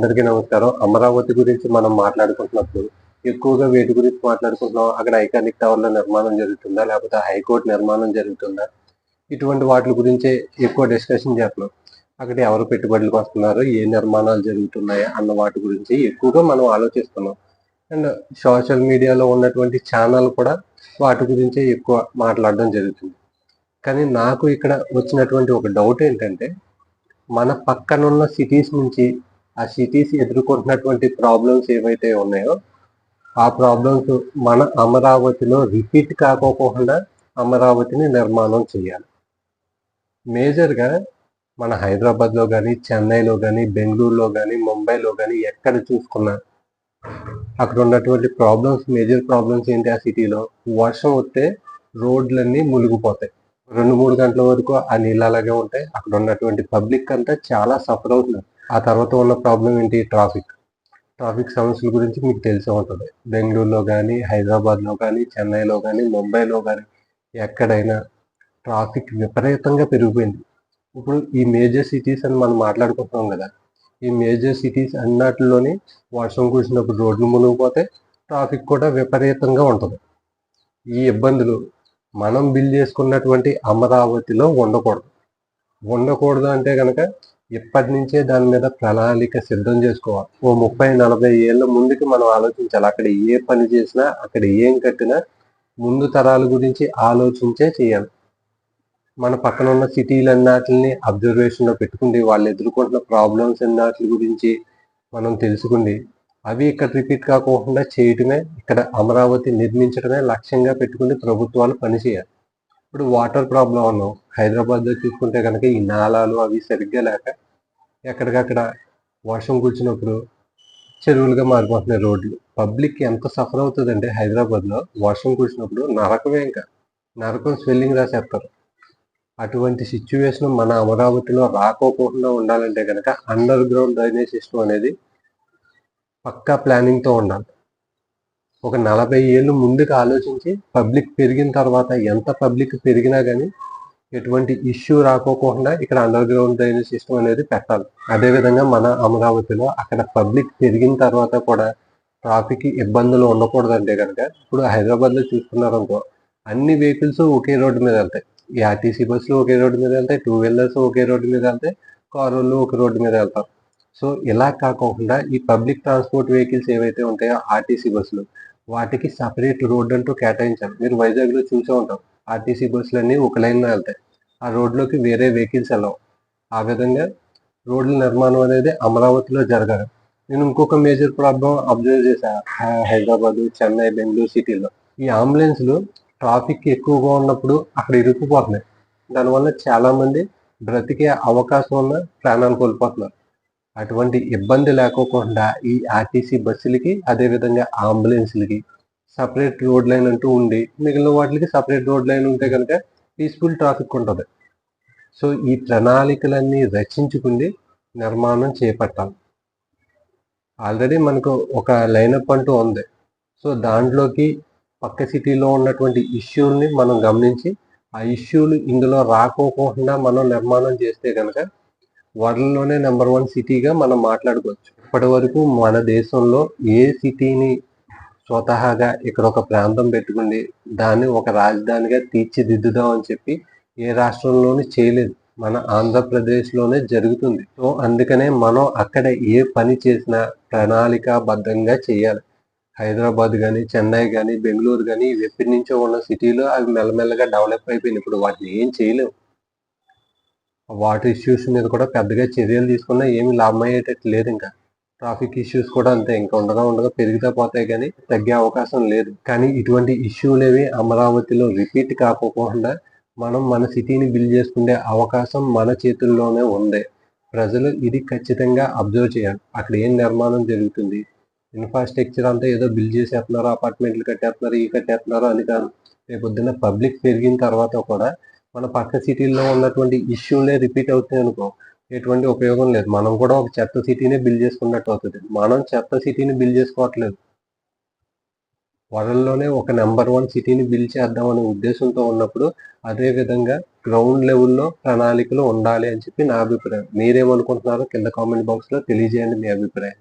అందరికీ నమస్కారం. అమరావతి గురించి మనం మాట్లాడుకుంటున్నప్పుడు ఎక్కువగా వేటి గురించి మాట్లాడుకుంటున్నాం. అక్కడ ఐకానిక్ టవర్ల నిర్మాణం జరుగుతుందా? లేకపోతే హైకోర్టు నిర్మాణం జరుగుతుందా? ఇటువంటి వాటి గురించే ఎక్కువ డిస్కషన్ చేస్తున్నాం. అక్కడ ఎవరు పెట్టుబడులకు వస్తున్నారు? ఏ నిర్మాణాలు జరుగుతున్నాయి? అన్న వాటి గురించి ఎక్కువగా మనం ఆలోచిస్తున్నాం. అండ్ సోషల్ మీడియాలో ఉన్నటువంటి ఛానల్ కూడా వాటి గురించే ఎక్కువ మాట్లాడడం జరుగుతుంది. కానీ నాకు ఇక్కడ వచ్చినటువంటి ఒక డౌట్ ఏంటంటే మన పక్కనున్న సిటీస్ నుంచి ఆ సిటీస్ ఎదుర్కొంటున్నటువంటి ప్రాబ్లమ్స్ ఏవైతే ఉన్నాయో ఆ ప్రాబ్లమ్స్ మన అమరావతిలో రిపీట్ కాకోకుండా అమరావతిని నిర్మాణం చేయాలి. మేజర్గా మన హైదరాబాద్లో కానీ చెన్నైలో కానీ బెంగళూరులో కానీ ముంబైలో కానీ ఎక్కడ చూసుకున్నా అక్కడ ఉన్నటువంటి ప్రాబ్లమ్స్ మేజర్ ప్రాబ్లమ్స్ ఏంటి ఆ సిటీలో? వర్షం వస్తే రోడ్లన్నీ మునిగిపోతాయి. రెండు మూడు గంటల వరకు ఆ నీళ్ళు అలాగే ఉంటాయి. అక్కడ ఉన్నటువంటి పబ్లిక్ అంతా చాలా సఫర్ అవుతున్నారు. ఆ తర్వాత ఉన్న ప్రాబ్లం ఏంటి? ట్రాఫిక్ ట్రాఫిక్ సమస్యల గురించి మీకు తెలిసే ఉంటుంది. బెంగళూరులో కానీ హైదరాబాద్లో కానీ చెన్నైలో కానీ ముంబైలో కానీ ఎక్కడైనా ట్రాఫిక్ విపరీతంగా పెరిగిపోయింది. ఇప్పుడు ఈ మేజర్ సిటీస్ అని మనం మాట్లాడుకుంటున్నాం కదా ఈ మేజర్ సిటీస్ అన్నట్లోని వర్షం కురిసినప్పుడు రోడ్లు మునిగిపోతే ట్రాఫిక్ కూడా విపరీతంగా ఉంటుంది. ఈ ఇబ్బందులు మనం బిల్ చేసుకున్నటువంటి అమరావతిలో ఉండకూడదు. ఉండకూడదు అంటే కనుక ఇప్పటి నుంచే దాని మీద ప్రణాళిక సిద్ధం చేసుకోవాలి. ఓ ముప్పై నలభై ఏళ్ళ ముందుకి మనం ఆలోచించాలి. అక్కడ ఏ పని చేసినా అక్కడ ఏం కట్టినా ముందు తరాల గురించి ఆలోచించే చేయాలి. మన పక్కన ఉన్న సిటీలు అన్నిటిని అబ్జర్వేషన్లో పెట్టుకుండి వాళ్ళు ఎదుర్కొంటున్న ప్రాబ్లమ్స్ అన్నిటి గురించి మనం తెలుసుకుండి అవి ఇక్కడ రిపీట్ కాకుండా చేయటమే ఇక్కడ అమరావతి నిర్మించడమే లక్ష్యంగా పెట్టుకుని ప్రభుత్వాలు పనిచేయాలి. ఇప్పుడు వాటర్ ప్రాబ్లం ఉన్నాం హైదరాబాద్లో చూసుకుంటే కనుక ఈ నాలాలు అవి సరిగ్గా లేక ఎక్కడికక్కడ వర్షం కూర్చున్నప్పుడు చెరువులుగా మారిపోతున్నాయి రోడ్లు. పబ్లిక్ ఎంత సఫర్ అవుతుందంటే హైదరాబాద్లో వర్షం కూర్చున్నప్పుడు నరకమే ఇంకా. నరకం స్వెల్లింగ్ రాసేస్తారు. అటువంటి సిచ్యువేషన్ మన అమరావతిలో రాకోకుండా ఉండాలంటే కనుక అండర్ గ్రౌండ్ డ్రైనేజ్ సిస్టమ్ అనేది పక్కా ప్లానింగ్తో ఉండాలి. ఒక నలభై ఏళ్ళు ముందుకు ఆలోచించి పబ్లిక్ పెరిగిన తర్వాత ఎంత పబ్లిక్ పెరిగినా కానీ ఎటువంటి ఇష్యూ రాకోకుండా ఇక్కడ అండర్ గ్రౌండ్ డ్రైనేజ్ సిస్టమ్ అనేది పెట్టాలి. అదేవిధంగా మన అమరావతిలో అక్కడ పబ్లిక్ పెరిగిన తర్వాత కూడా ట్రాఫిక్ ఇబ్బందులు ఉండకూడదంటే కనుక ఇప్పుడు హైదరాబాద్లో చూసుకున్నారనుకో అన్ని వెహికల్స్ ఒకే రోడ్డు మీద వెళ్తాయి. ఈ ఆర్టీసీ బస్సులు ఒకే రోడ్డు మీద వెళ్తాయి టూ వీలర్స్ ఒకే రోడ్డు మీద వెళ్తాయి కారులు ఒక రోడ్డు మీద వెళ్తారు సో ఇలా కాకుండా ఈ పబ్లిక్ ట్రాన్స్పోర్ట్ వెహికల్స్ ఏవైతే ఉంటాయో ఆర్టీసీ బస్సులు వాటికి సపరేట్ రోడ్ అంటూ కేటాయించాలి మీరు వైజాగ్లో చూసే ఉంటాం. ఆర్టీసీ బస్సులన్నీ ఒక లైన్లో వెళ్తాయి. ఆ రోడ్లోకి వేరే వెహికల్స్ వెళ్ళవు ఆ విధంగా రోడ్ల నిర్మాణం అనేది అమరావతిలో జరగాలి. నేను ఇంకొక మేజర్ ప్రాబ్లం అబ్జర్వ్ చేశాను హైదరాబాద్ చెన్నై బెంగళూరు సిటీలో. ఈ అంబులెన్స్లు ట్రాఫిక్ ఎక్కువగా ఉన్నప్పుడు అక్కడ ఇరుక్కుపోతున్నాయి. దానివల్ల చాలామంది బ్రతికే అవకాశం ఉన్న ప్రాణాలు కోల్పోతున్నారు. అటువంటి ఇబ్బంది లేకోకుండా ఈ ఆర్టీసీ బస్సులకి అదేవిధంగా అంబులెన్స్లకి సపరేట్ రోడ్ లైన్ అంటూ ఉండి మిగిలిన వాటికి సపరేట్ రోడ్ లైన్ ఉంటే కనుక పీస్ఫుల్ ట్రాఫిక్ ఉంటుంది. సో ఈ ప్రణాళికలన్నీ రచించుకుని నిర్మాణం చేపట్టాలి. ఆల్రెడీ మనకు ఒక లైనప్ అంటూ ఉంది. సో దాంట్లోకి పక్క సిటీలో ఉన్నటువంటి ఇష్యూల్ని మనం గమనించి ఆ ఇష్యూలు ఇందులో రాకోకుండా మనం నిర్మాణం చేస్తే కనుక వరల్డ్లోనే నెంబర్ వన్ సిటీగా మనం మాట్లాడుకోవచ్చు. ఇప్పటి వరకు మన దేశంలో ఏ సిటీని స్వతహాగా ఇక్కడ ఒక ప్రాంతం పెట్టుకుని దాన్ని ఒక రాజధానిగా తీర్చిదిద్దుదాం అని చెప్పి ఏ రాష్ట్రంలోనూ చేయలేదు. మన ఆంధ్రప్రదేశ్లోనే జరుగుతుంది. సో అందుకనే మనం అక్కడ ఏ పని చేసినా ప్రణాళికాబద్ధంగా చేయాలి. హైదరాబాద్ కానీ చెన్నై కానీ బెంగళూరు కానీ ఇవి ఎప్పటి నుంచో ఉన్న సిటీలో అవి మెల్లమెల్లగా డెవలప్ అయిపోయినాయి. ఇప్పుడు వాటిని ఏం చేయలేవు వాటర్ ఇష్యూస్ మీద కూడా పెద్దగా చర్యలు తీసుకున్నా ఏమి లాభం అయ్యేటట్టు లేదు ఇంకా. ట్రాఫిక్ ఇష్యూస్ కూడా అంతే ఇంకా ఉండగా ఉండగా పెరిగితే పోతాయి కానీ తగ్గే అవకాశం లేదు. కానీ ఇటువంటి ఇష్యూలు ఏవి అమరావతిలో రిపీట్ కాకపోకుండా మనం మన సిటీని బిల్డ్ చేసుకునే అవకాశం మన చేతుల్లోనే ఉంది. ప్రజలు ఇది ఖచ్చితంగా అబ్జర్వ్ చేయాలి. అక్కడ ఏం నిర్మాణం జరుగుతుంది? ఇన్ఫ్రాస్ట్రక్చర్ అంతా ఏదో బిల్డ్ చేసేస్తున్నారు అపార్ట్మెంట్లు కట్టేస్తున్నారు ఈ కట్టేస్తున్నారు అని కాదు. రేపు పొద్దున్న పబ్లిక్ పెరిగిన తర్వాత కూడా మన పక్క సిటీల్లో ఉన్నటువంటి ఇష్యూలే రిపీట్ అవుతాయి అనుకో ఎటువంటి ఉపయోగం లేదు మనం కూడా ఒక చెత్త సిటీనే బిల్డ్ చేసుకున్నట్టు అవుతుంది మనం చెత్త సిటీని బిల్డ్ చేసుకోవట్లేదు వరల్డ్‌లోనే ఒక నెంబర్ వన్ సిటీని బిల్డ్ చేద్దామనే ఉద్దేశంతో ఉన్నప్పుడు, అదే విధంగా గ్రౌండ్ లెవెల్‌లో ప్రణాళికలు ఉండాలి అని చెప్పి నా అభిప్రాయం. మీరేమనుకుంటున్నారో కింద కామెంట్ బాక్స్‌లో తెలియజేయండి మీ అభిప్రాయం.